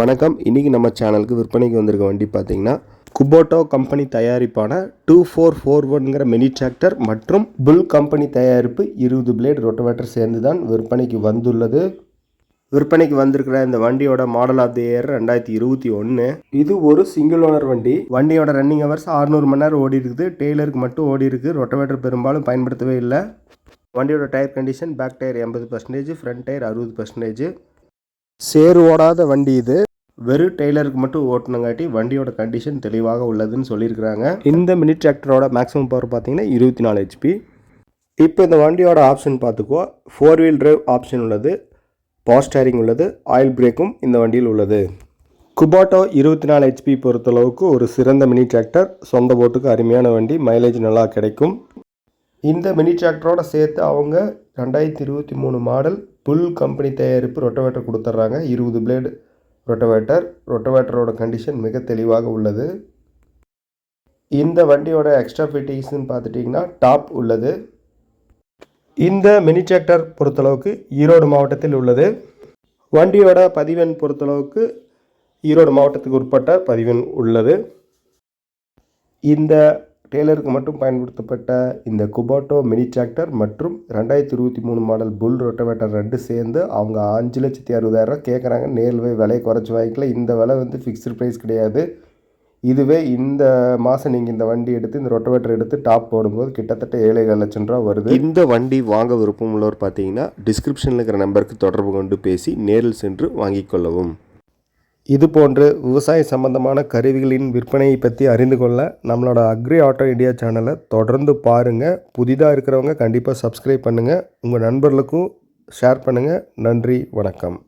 வணக்கம். இன்றைக்கி நம்ம சேனலுக்கு விற்பனைக்கு வந்திருக்க வண்டி பார்த்தீங்கன்னா குபோட்டோ கம்பெனி தயாரிப்பான டூ ஃபோர் ஃபோர் ஒன்ங்கிற மினி டிராக்டர் மற்றும் புல் கம்பெனி தயாரிப்பு இருபது பிளேட் ரொட்டவேட்டர் சேர்ந்து தான் விற்பனைக்கு வந்துள்ளது. விற்பனைக்கு வந்திருக்கிற இந்த வண்டியோட மாடல் ஆஃப் தி இயர் ரெண்டாயிரத்தி இருபத்தி ஒன்று இது ஒரு சிங்கிள் ஓனர் வண்டி. வண்டியோட ரன்னிங் ஹவர்ஸ் 600 மணி நேரம் ஓடி இருக்குது டெய்லருக்கு மட்டும் ஓடி இருக்குது ரொட்டவேட்டர் பெரும்பாலும் பயன்படுத்தவே இல்லை. வண்டியோட டயர் கண்டிஷன் பேக் டயர் எண்பது பர்சன்டேஜ் ஃப்ரண்ட் டயர் அறுபது பர்சன்டேஜ் சேர் ஓடாத வண்டி இது. வெறும் டெய்லருக்கு மட்டும் ஓட்டுனங்காட்டி வண்டியோட கண்டிஷன் தெளிவாக உள்ளதுன்னு சொல்லியிருக்கிறாங்க. இந்த மினி டிராக்டரோட மேக்ஸிமம் பவர் பார்த்தீங்கன்னா இருபத்தி நாலு ஹெச்பி இப்போ இந்த வண்டியோட ஆப்ஷன் பார்த்துக்கோ ஃபோர் வீல் டிரைவ் ஆப்ஷன் உள்ளது. பவர் ஸ்டேரிங் உள்ளது. ஆயில் பிரேக்கும் இந்த வண்டியில் உள்ளது. குபாட்டோ இருபத்தி நாலு ஹெச்பி பொறுத்தளவுக்கு ஒரு சிறந்த மினி டிராக்டர். சொந்த போட்டுக்கு அருமையான வண்டி. மைலேஜ் நல்லா கிடைக்கும். இந்த மினி டிராக்டரோட சேர்த்து அவங்க ரெண்டாயிரத்தி இருபத்தி மூணு மாடல் புல் கம்பெனி தயாரிப்பு ரொட்டவேட்டர் கொடுத்துட்றாங்க. இருபது பிளேடு ரொட்டவேட்டர் ரொட்டவேட்டரோட கண்டிஷன் மிக தெளிவாக உள்ளது. இந்த வண்டியோட எக்ஸ்ட்ரா ஃபிட்டிங்ஸ்னு பார்த்துட்டிங்கன்னா டாப் உள்ளது. இந்த மினி டிராக்டர் பொறுத்தளவுக்கு ஈரோடு மாவட்டத்தில் உள்ளது. வண்டியோட பதிவெண் பொறுத்தளவுக்கு ஈரோடு மாவட்டத்துக்கு உட்பட்ட பதிவெண் உள்ளது. இந்த டெய்லருக்கு மட்டும் பயன்படுத்தப்பட்ட இந்த குபாட்டோ மினி டிராக்டர் மற்றும் ரெண்டாயிரத்தி இருபத்தி மூணு மாடல் புல் ரொட்டவேட்டர் ரெண்டு சேர்ந்து அவங்க அஞ்சு லட்சத்தி அறுபதாயிரம் கேட்குறாங்க. நேரில் போய் விலையை குறைச்சி வாங்கிக்கல இந்த விலை வந்து ஃபிக்ஸ்டு ப்ரைஸ் கிடையாது. இதுவே இந்த மாதம் நீங்கள் இந்த வண்டி எடுத்து இந்த ரொட்டவேட்டர் எடுத்து டாப் போடும்போது கிட்டத்தட்ட ஏழு ஏழு லட்சம் ரூபா வருது. இந்த வண்டி வாங்க விருப்பம் உள்ளவர் பார்த்தீங்கன்னா டிஸ்கிரிப்ஷனில் இருக்கிற நம்பருக்கு தொடர்பு கொண்டு பேசி நேரில் சென்று வாங்கிக் கொள்ளவும். இது போன்று விவசாய சம்பந்தமான கருவிகளின் விற்பனையை பற்றி அறிந்து கொள்ள நம்மளோட அக்ரி ஆட்டோ இந்தியா சேனலை தொடர்ந்து பாருங்கள் புதிதாக இருக்கிறவங்க கண்டிப்பாக சப்ஸ்கிரைப் பண்ணுங்கள் உங்கள் நண்பர்களுக்கும் ஷேர் பண்ணுங்கள் நன்றி வணக்கம்.